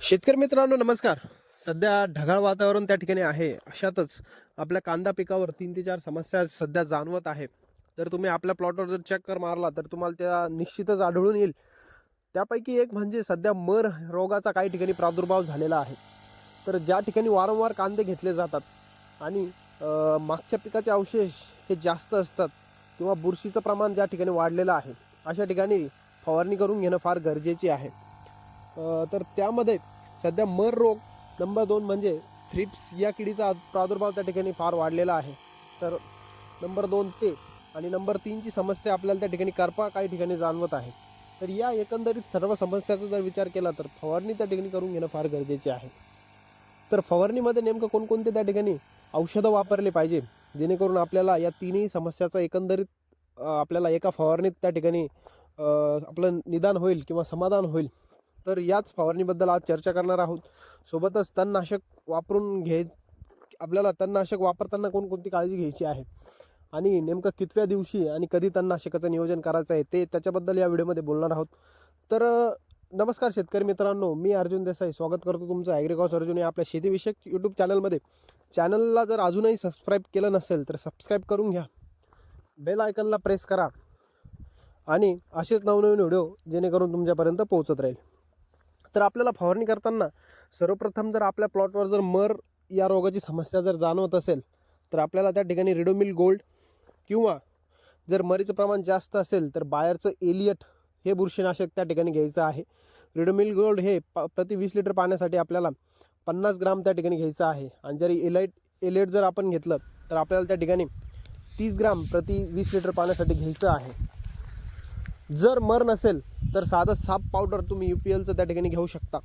शेतकरी मित्रांनो नमस्कार. सध्या ढगाळ वातावरण त्या ठिकाणी आहे. अशातच आपल्या कांदा पिकावर तीन ते चार समस्या सध्या जाणवत आहे तर तुम्ही आपल्या प्लॉटवर जर चक्कर मारला तर तुम्हाला त्या निश्चितच आढळून येईल. त्यापैकी एक म्हणजे सध्या मर रोगाचा काही ठिकाणी प्रादुर्भाव झालेला आहे. तर ज्या ठिकाणी वारंवार कांदे घेतले जातात आणि मागच्या पिकाचे अवशेष हे जास्त असतात किंवा बुरशीचं प्रमाण ज्या ठिकाणी वाढलेलं आहे अशा ठिकाणी फवारणी करून घेणं फार गरजेचे आहे. तर त्यामध्ये सध्या मर रोग नंबर दोन म्हणजे थ्रिप्स या किडीचा प्रादुर्भाव त्या ठिकाणी फार वाढलेला आहे. तर नंबर दोन ते आणि नंबर तीनची समस्या आपल्याला त्या ठिकाणी करपा काही ठिकाणी जाणवत आहे. तर या एकंदरीत सर्व समस्याचा जर विचार केला तर फवारणी त्या ठिकाणी करून घेणं फार गरजेचे आहे. तर फवारणीमध्ये नेमकं कोणकोणते त्या ठिकाणी औषधं वापरले पाहिजे? जेणेकरून आपल्याला या तिन्ही समस्याचा एकंदरीत आपल्याला एका फवारणीत त्या ठिकाणी आपलं निदान होईल किंवा समाधान होईल. तर याच फवारणीबद्दल आज चर्चा करणार आहोत. सोबतच तणनाशक वापरून घे आपल्याला तणनाशक वापरताना कोणकोणती काळजी घ्यायची आहे? आणि नेमकं कितव्या दिवशी आणि कधी तणनाशकाचं नियोजन करायचं आहे ते त्याच्याबद्दल या व्हिडिओमध्ये बोलणार आहोत. तर नमस्कार शेतकरी मित्रांनो मी अर्जुन देसाई. स्वागत करतो तुमचं ॲग्रिकॉस अर्जुन या आपल्या शेतीविषयक यूट्यूब चॅनलमध्ये चॅनलला जर अजूनही सबस्क्राईब केलं नसेल तर सबस्क्राईब करून घ्या. बेल आयकनला प्रेस करा. आणि असेच नवनवीन व्हिडिओ जेणेकरून तुमच्यापर्यंत पोहोचत राहील. तर आपल्याला फवारणी करताना सर्वप्रथम जर आपल्या प्लॉटवर जर मर या रोगाची समस्या जर जाणवत असेल तर आपल्याला त्या ठिकाणी रिडोमिल गोल्ड किंवा जर मरीचं प्रमाण जास्त असेल तर बाहेरचं एलियट हे बुरशीनाशक त्या ठिकाणी घ्यायचं आहे. रिडोमिल गोल्ड हे प प्रति वीस लिटर पाण्यासाठी आपल्याला पन्नास ग्राम त्या ठिकाणी घ्यायचं आहे. आणि जरी एलाइट एलियट जर आपण घेतलं तर आपल्याला त्या ठिकाणी तीस ग्राम प्रति वीस लिटर पाण्यासाठी घ्यायचं आहे. जर मर नसेल तर साधं साप पावडर तुम्ही यू पी एलचं त्या ठिकाणी घेऊ शकता.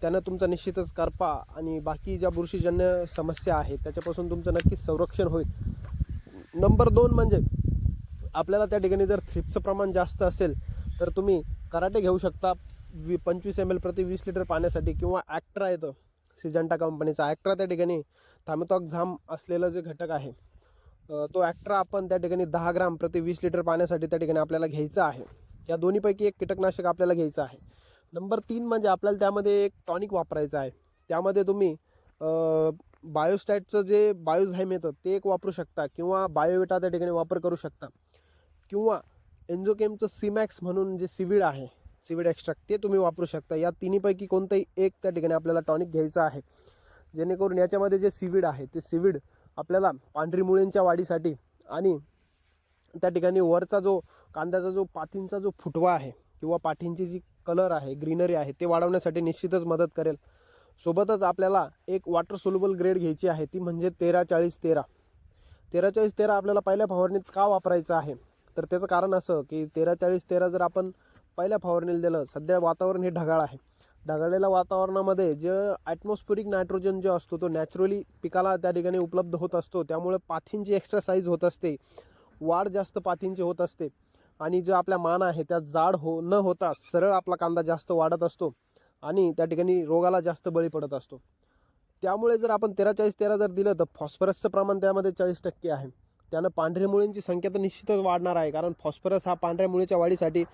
त्यानं तुमचा निश्चितच करपा आणि बाकी ज्या बुरशीजन्य समस्या आहेत त्याच्यापासून तुमचं नक्कीच संरक्षण होईल. नंबर दोन म्हणजे आपल्याला त्या ठिकाणी जर थ्रिपचं प्रमाण जास्त असेल तर तुम्ही कराटे घेऊ शकता. वी पंचवीस एम एल प्रति वीस लिटर पाण्यासाठी किंवा ॲक्ट्रा येतं सिजंटा कंपनीचा ॲक्ट्रा त्या ठिकाणी थामेटॉक झाम असलेलं जे घटक आहे. तो ॲक्ट्रा आपण त्या ठिकाणी दहा ग्राम प्रति वीस लिटर पाण्यासाठी त्या ठिकाणी आपल्याला घ्यायचं आहे. या दोन्हीपैकी एक कीटकनाशक आपल्याला घ्यायचं आहे. नंबर तीन म्हणजे आपल्याला त्यामध्ये एक टॉनिक वापरायचं आहे. त्यामध्ये तुम्ही बायोस्टॅटचं जे बायोझाईम येतं ते एक वापरू शकता किंवा बायोविटा त्या ठिकाणी वापर करू शकता. किंवा एन्झोकेमचं सिमॅक्स म्हणून जे सिविड आहे सिविड एक्स्ट्रॅक्ट ते तुम्ही वापरू शकता. या तिन्हीपैकी कोणतंही एक त्या ठिकाणी आपल्याला टॉनिक घ्यायचं आहे. जेणेकरून याच्यामध्ये जे सिविड आहे ते सिविड आपल्याला पांढरी मुळींच्या वाढीसाठी आणि त्या ठिकाणी वरचा जो कांद्याचा जो पातींचा जो फुटवा आहे किंवा पाठींची जी कलर आहे ग्रीनरी आहे ते वाढवण्यासाठी निश्चितच मदत करेल. सोबतच आपल्याला एक वॉटर सोल्युबल ग्रेड घ्यायची आहे ती म्हणजे तेरा चाळीस तेरा. तेरा चाळीस तेरा आपल्याला पहिल्या फवारणीत का वापरायचं आहे? तर त्याचं कारण असं की तेरा चाळीस तेरा जर आपण पहिल्या फवारणीला दिलं सध्या वातावरण हे ढगाळ आहे. ढगाळलेल्या वातावरणामध्ये जे ॲटमॉस्फिरिक नायट्रोजन जो असतो तो नॅचरली पिकाला त्या ठिकाणी उपलब्ध होत असतो. त्यामुळे पाथींची एक्स्ट्रा साईज होत असते. वाढ जास्त पाथींची होत असते. आणि जो आपल्या मान आहे त्यात जाड हो न होता सरळ आपला कांदा जास्त वाढत असतो आणि त्या ठिकाणी रोगाला जास्त बळी पडत असतो. त्यामुळे जर आपण तेरा चाळीस तेरा जर दिलं तर फॉस्फरसचं प्रमाण त्यामध्ये चाळीस टक्के आहे. त्यानं पांढऱ्या मुळींची संख्या तर निश्चितच वाढणार आहे. कारण फॉस्फरस हा पांढऱ्या मुळीच्या वाढीसाठी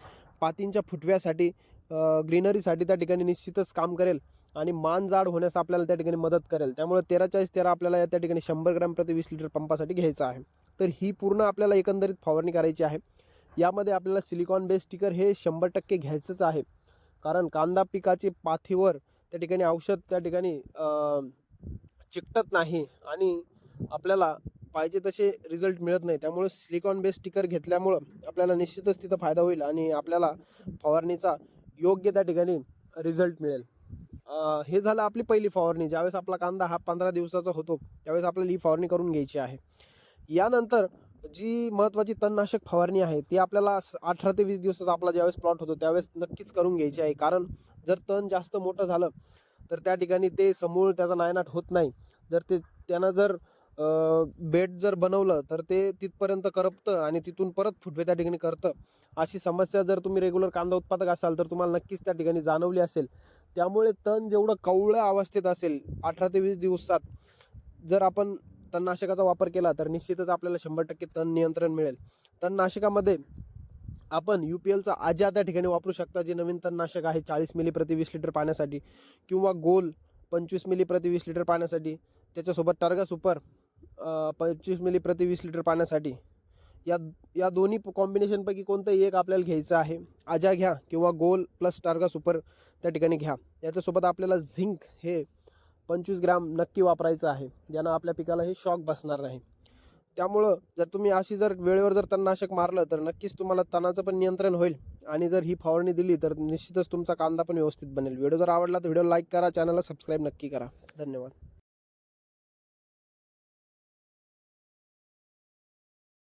पातींच्या फुटव्यासाठी ग्रीनरीसाठी त्या ठिकाणी निश्चितच काम करेल आणि मान जाड होण्यास आपल्याला त्या ठिकाणी मदत करेल. त्यामुळे तेरा चाळीस तेरा आपल्याला या त्या ठिकाणी शंभर ग्रॅम प्रति वीस लिटर पंपासाठी घ्यायचं आहे. तर ही पूर्ण आपल्याला एकंदरीत फवारणी करायची आहे. यामध्ये आपल्याला सिलिकॉन बेस स्टिकर हे शंभर टक्के घ्यायचंच आहे. कारण कांदा पिकाची पाथीवर त्या ठिकाणी औषध त्या ठिकाणी चिकटत नाही आणि आपल्याला पाहिजे तसे रिझल्ट मिळत नाही. त्यामुळे सिलिकॉन बेस स्टिकर घेतल्यामुळं आपल्याला निश्चितच तिथं फायदा होईल आणि आपल्याला फवारणीचा योग्य त्या ठिकाणी रिझल्ट मिळेल. हे झालं आपली पहिली फवारणी. ज्यावेळेस आपला कांदा हा पंधरा दिवसाचा होतो त्यावेळेस आपल्याला ही फवारणी करून घ्यायची आहे. यानंतर जी महत्त्वाची तणनाशक फवारणी आहे ती आपल्याला अठरा ते वीस दिवसाचा आपला ज्यावेळेस प्लॉट होतो त्यावेळेस नक्कीच करून घ्यायची आहे. कारण जर तण जास्त मोठं झालं तर त्या ठिकाणी ते समूळ त्याचा नायनाट होत नाही. जर ते त्यांना जर बेड जर बनवलं तर ते तिथपर्यंत करपतं आणि तिथून परत फुटवे त्या ठिकाणी करतं. अशी समस्या जर तुम्ही रेग्युलर कांदा उत्पादक असाल तर तुम्हाला नक्कीच त्या ठिकाणी जाणवली असेल. त्यामुळे तण जेवढं कवळ्या अवस्थेत असेल अठरा ते वीस दिवसात जर आपण तणनाशकाचा वापर केला तर निश्चितच आपल्याला शंभर टक्के तण नियंत्रण मिळेल. तणनाशकामध्ये आपण यू पी एलचा आजा त्या ठिकाणी वापरू शकता जे नवीन तणनाशक आहे चाळीस मिली प्रति वीस लिटर पाण्यासाठी किंवा गोल पंचवीस मिली प्रति वीस लिटर पाण्यासाठी. त्याच्यासोबत टार्गा सुपर पंचवीस मिली प्रति वीस लिटर पाण्यासाठी या या दोन्ही कॉम्बिनेशनपैकी कोणतंही एक आपल्याला घ्यायचं आहे आजा घ्या किंवा गोल प्लस टार्गा सुपर त्या ठिकाणी घ्या. याच्यासोबत आपल्याला झिंक हे पंचवीस ग्राम नक्की वापरायचं आहे ज्यानं आपल्या पिकाला हे शॉक बसणार नाही. त्यामुळं जर तुम्ही अशी जर वेळेवर जर तणनाशक मारलं तर नक्कीच तुम्हाला तणाचं पण नियंत्रण होईल आणि जर ही फवारणी दिली तर निश्चितच तुमचा कांदा पण व्यवस्थित बनेल. व्हिडिओ जर आवडला तर व्हिडिओ लाईक करा चॅनलला सबस्क्राईब नक्की करा. धन्यवाद.